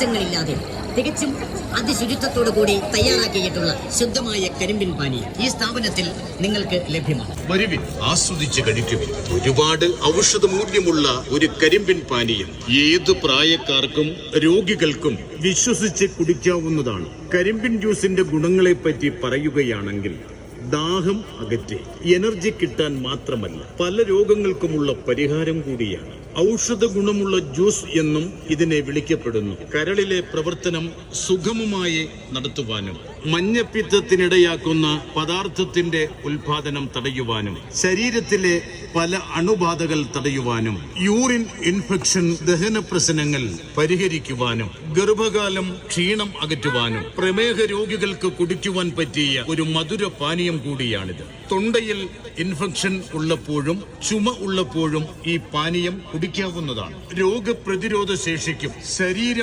തടസ്സങ്ങളില്ലാതെ തികച്ചും അതിശുചിത്വത്തോടു കൂടി തയ്യാറാക്കിയിട്ടുള്ള ശുദ്ധമായ കരിമ്പിൻ പാനീയം ഈ സ്ഥാപനത്തിൽ നിങ്ങൾക്ക് ലഭ്യമാണ്. ആസ്വദിച്ച് കഴിക്കുവിൻ. ഒരുപാട് ഔഷധ മൂല്യമുള്ള ഒരു കരിമ്പിൻ പാനീയം ഏത് പ്രായക്കാർക്കും രോഗികൾക്കും വിശ്വസിച്ച് കുടിക്കാവുന്നതാണ്. കരിമ്പിൻ ജ്യൂസിന്റെ ഗുണങ്ങളെ പറ്റി പറയുകയാണെങ്കിൽ ദാഹം അകറ്റി എനർജി കിട്ടാൻ മാത്രമല്ല പല രോഗങ്ങൾക്കുമുള്ള പരിഹാരം കൂടിയാണ്. ഔഷധ ഗുണമുള്ള ജ്യൂസ് എന്നും ഇതിനെ വിളിക്കപ്പെടുന്നു. കരളിലെ പ്രവർത്തനം സുഗമമായി നടത്തുവാനും. മഞ്ഞപ്പിത്തത്തിനിടയാക്കുന്ന പദാർത്ഥത്തിന്റെ ഉൽപാദനം തടയുവാനും ശരീരത്തിലെ പല അണുബാധകൾ തടയുവാനും യൂറിൻ ഇൻഫെക്ഷൻ ദഹന പ്രശ്നങ്ങൾ പരിഹരിക്കുവാനും ഗർഭകാലം ക്ഷീണം അകറ്റുവാനും പ്രമേഹ രോഗികൾക്ക് കുടിക്കുവാൻ പറ്റിയ ഒരു മധുര പാനീയം കൂടിയാണിത്. തൊണ്ടയിൽ ഇൻഫെക്ഷൻ ഉള്ളപ്പോഴും ചുമ ഉള്ളപ്പോഴും ഈ പാനീയം കുടിക്കാവുന്നതാണ്. രോഗപ്രതിരോധ ശേഷിക്കും. ശരീരം